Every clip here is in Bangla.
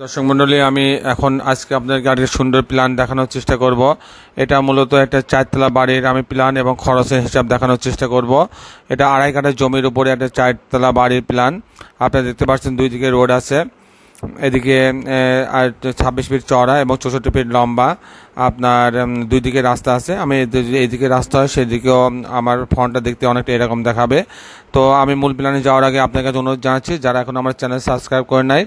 দর্শক মণ্ডলী আমি এখন আজকে আপনাদেরকে গাড়ির সুন্দর প্ল্যান দেখানোর চেষ্টা করব। এটা মূলত একটা চারতলা বাড়ির আমি প্ল্যান এবং খরচের হিসাব দেখানোর চেষ্টা করব। এটা আড়াই কাঠা জমির উপরে একটা চারতলা বাড়ির প্ল্যান আপনারা দেখতে পাচ্ছেন দুই দিকে রোড আছে, এদিকে আর ছাব্বিশ ফিট চওড়া এবং চৌষট্টি ফিট লম্বা। আপনার দুই দিকে রাস্তা আছে, আমি এইদিকে রাস্তা হয় সেদিকেও আমার ফোনটা দেখতে অনেকটা এরকম দেখাবে। তো আমি মূল প্ল্যানে যাওয়ার আগে আপনার কাছে অনুরোধ জানাচ্ছি, যারা এখন আমার চ্যানেল সাবস্ক্রাইব করে নাই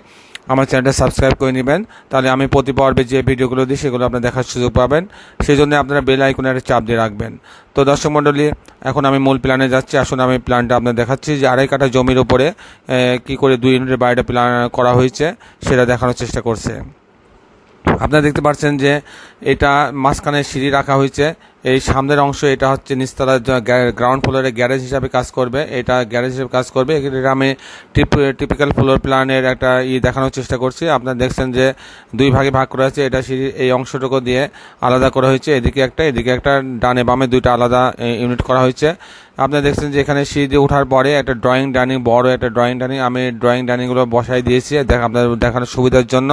আমার চ্যানেলটা সাবস্ক্রাইব করে নেবেন। তাহলে আমি প্রতি পর্বে যে ভিডিওগুলো দিই, সেগুলো আপনারা দেখার সুযোগ পাবেন। সেই জন্য আপনারা বেল আইকনে একটা চাপ দিয়ে রাখবেন। তো দর্শক মণ্ডলী, এখন আমি মূল প্ল্যানে যাচ্ছি। আসুন আমি প্ল্যানটা আপনার দেখাচ্ছি যে আড়াই কাঠা জমির উপরে কী করে দুই ইউনিটের বাড়িটা প্ল্যান করা হয়েছে, সেটা দেখানোর চেষ্টা করছে। আপনারা দেখতে পাচ্ছেন যে এটা মাঝখানে সিঁড়ি রাখা হয়েছে। এই সামনের অংশ এটা হচ্ছে নিচতলার গ্রাউন্ড ফ্লোরে গ্যারেজ হিসাবে কাজ করবে। এটা গ্যারেজ হিসেবে কাজ করবে। এটা আমি টিপ টিপিক্যাল ফ্লোর প্ল্যানের একটা ই দেখানোর চেষ্টা করছি। আপনারা দেখছেন যে দুই ভাগে ভাগ করা হয়েছে। এটা সিঁড়ি এই অংশটুকু দিয়ে আলাদা করা হয়েছে। এদিকে একটা এদিকে একটা, ডানে বামে দুইটা আলাদা ইউনিট করা হয়েছে। আপনারা দেখছেন যে এখানে সিঁড়ি দিয়ে ওঠার পরে একটা ড্রয়িং ডাইনিং বড় একটা ড্রয়িং ডাইনিং আমি ড্রয়িং ডাইনিংগুলো বসাই দিয়েছি। দেখ আপনাদের দেখানোর সুবিধার জন্য।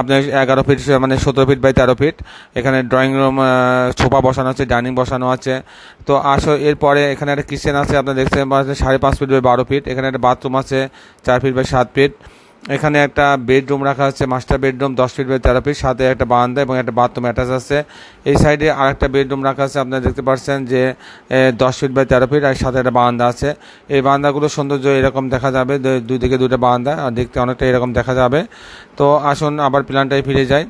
আপনার এগারো ফিট মানে সতেরো ফিট বাই তেরো ফিট এখানে ড্রয়িং রুম সোফা বসানো আছে ডাইনিং বসানো আছে। তো আসো, এরপরে এখানে একটা কিচেন আছে আপনার দেখছেন সাড়ে পাঁচ ফিট বাই বারো ফিট এখানে একটা বাথরুম আছে, চার ফিট বাই সাত ফিট এখানে একটা বেডরুম রাখা আছে মাস্টার বেডরুম দশ ফিট বাই তেরো ফিট সাথে একটা বারান্দা এবং একটা বাথরুম অ্যাটাচ আছে। এই সাইডে আর একটা বেডরুম রাখা আছে আপনারা দেখতে পাচ্ছেন যে দশ ফিট বাই তেরো ফিট আর সাথে একটা বারান্দা আছে। এই বারান্দাগুলো সৌন্দর্য এরকম দেখা যাবে দুই দিকে দুটো বারান্দা আর দেখতে অনেকটা এরকম দেখা যাবে। তো আসুন আবার প্ল্যানটাই ফিরে উম,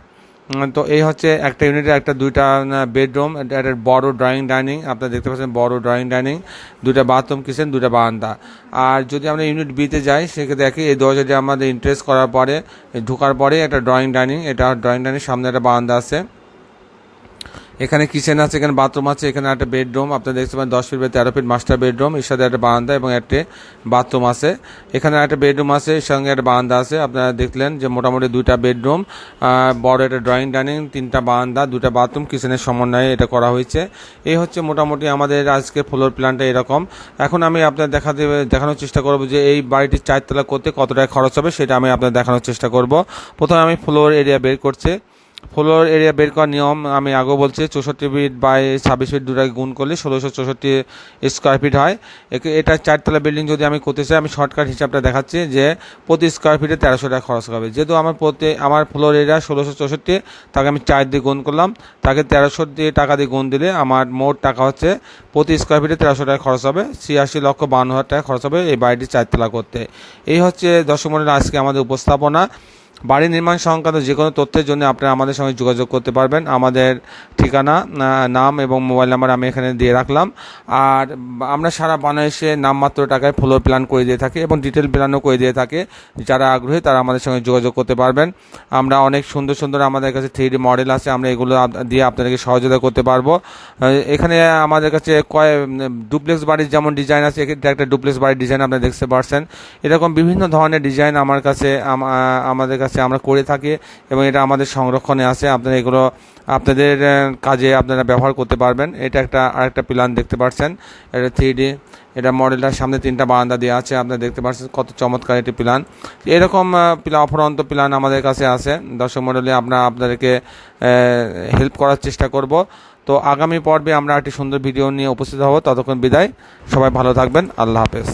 তো এই হচ্ছে একটা ইউনিটে একটা দুইটা বেডরুম একটা বড় ড্রয়িং ডাইনিং আপনারা দেখতে পাচ্ছেন বড় ড্রয়িং ডাইনিং দুইটা বাথরুম কিচেন দুইটা বারান্দা। আর যদি আমরা ইউনিট বিতে যাই, সেক্ষেত্রে দেখি এই দরজাটি আমাদের ইন্টারেস্ট করার পরে, ঢোকার পরে একটা ড্রয়িং ডাইনিং এটা ড্রয়িং ডাইনিং সামনে একটা বারান্দা আছে। এখানে কিচেন আছে, এখানে বাথরুম আছে, এখানে একটা বেডরুম আপনারা দেখতে পাবেন দশ ফিট বাই তেরো ফিট মাস্টার বেডরুম এর সাথে একটা বারান্দা এবং একটা বাথরুম আছে। এখানে একটা বেডরুম আছে এর সঙ্গে একটা বারান্দা আছে। আপনারা দেখলেন যে মোটামুটি দুইটা বেডরুম বড় একটা ড্রয়িং ডাইনিং তিনটা বারান্দা দুটা বাথরুম কিচেনের সমন্বয়ে এটা করা হয়েছে। এই হচ্ছে মোটামুটি আমাদের আজকে ফ্লোর প্ল্যানটা এরকম। এখন আমি আপনার দেখাতে, দেখানোর চেষ্টা করব যে এই বাড়িটির চারতলা করতে কত টাকা খরচ হবে, সেটা আমি আপনার দেখানোর চেষ্টা করব। প্রথমে আমি ফ্লোর এরিয়া বের করছি। ফ্লোর এরিয়া বের করার নিয়ম আমি আগেও বলছি, চৌষট্টি ফিট বাই ছাব্বিশ ফিট দুটাকে গুণ করলে ষোলোশো চৌষট্টি স্কোয়ার ফিট হয়। এটা চারতলা বিল্ডিং যদি আমি করতে চাই, আমি শর্টকাট হিসাবটা দেখাচ্ছি যে প্রতি স্কোয়ার ফিটে তেরোশো টাকা খরচ হবে। যেহেতু আমার প্রতি আমার ফ্লোর এরিয়া ষোলোশো চৌষট্টি, তাকে আমি চার দিয়ে গুণ করলাম। তাকে তেরোশো দিয়ে টাকা দিয়ে গুণ দিলে আমার মোট টাকা হচ্ছে প্রতি স্কোয়ার ফিটে তেরোশো টাকা খরচ হবে। ছিয়াশি লক্ষ বান্ন হাজার টাকা খরচ হবে এই বাড়িটি চারতলা করতে। এই হচ্ছে দর্শক মন্ডলী আজকে আমাদের উপস্থাপনা। বাড়ি নির্মাণ সংক্রান্ত যে কোনো তথ্যের জন্য আপনারা আমাদের সঙ্গে যোগাযোগ করতে পারবেন। আমাদের ঠিকানা নাম এবং মোবাইল নাম্বার আমি এখানে দিয়ে রাখলাম। আর আমরা সারা বাংলাদেশে নামমাত্র টাকায় ফ্লোর প্ল্যান করে দিয়ে থাকি এবং ডিটেল প্ল্যানও করে দিয়ে থাকে। যারা আগ্রহী তারা আমাদের সঙ্গে যোগাযোগ করতে পারবেন। আমরা অনেক সুন্দর সুন্দর আমাদের কাছে থ্রি মডেল আছে, আমরা এগুলো দিয়ে আপনাদেরকে সহযোগিতা করতে পারব। এখানে আমাদের কাছে কয় ডুপ্লেক্স বাড়ির যেমন ডিজাইন আছে এটা একটা ডুপ্লেক্স বাড়ির ডিজাইন আপনারা দেখতে পারছেন। এরকম বিভিন্ন ধরনের ডিজাইন আমার কাছে আমাদের কাছে আমরা করে থাকি এবং এটা আমাদের সংরক্ষণে আছে। আপনারা এগুলো আপনাদের কাজে আপনারা ব্যবহার করতে পারবেন। এটা একটা, আরেকটা প্ল্যান দেখতে পাচ্ছেন। এটা থ্রি ডি এটা মডেলটার সামনে তিনটা বারান্দা দেওয়া আছে। আপনারা দেখতে পাচ্ছেন কত চমৎকার একটি প্ল্যান এরকম প্ল্যান অপরন্ত প্ল্যান আমাদের কাছে আছে। দর্শক মডেলে আমরা আপনাদেরকে হেল্প করার চেষ্টা করব। তো আগামী পর্বে আমরা একটি সুন্দর ভিডিও নিয়ে উপস্থিত হব। ততক্ষণ বিদায়। সবাই ভালো থাকবেন। আল্লাহ হাফেজ।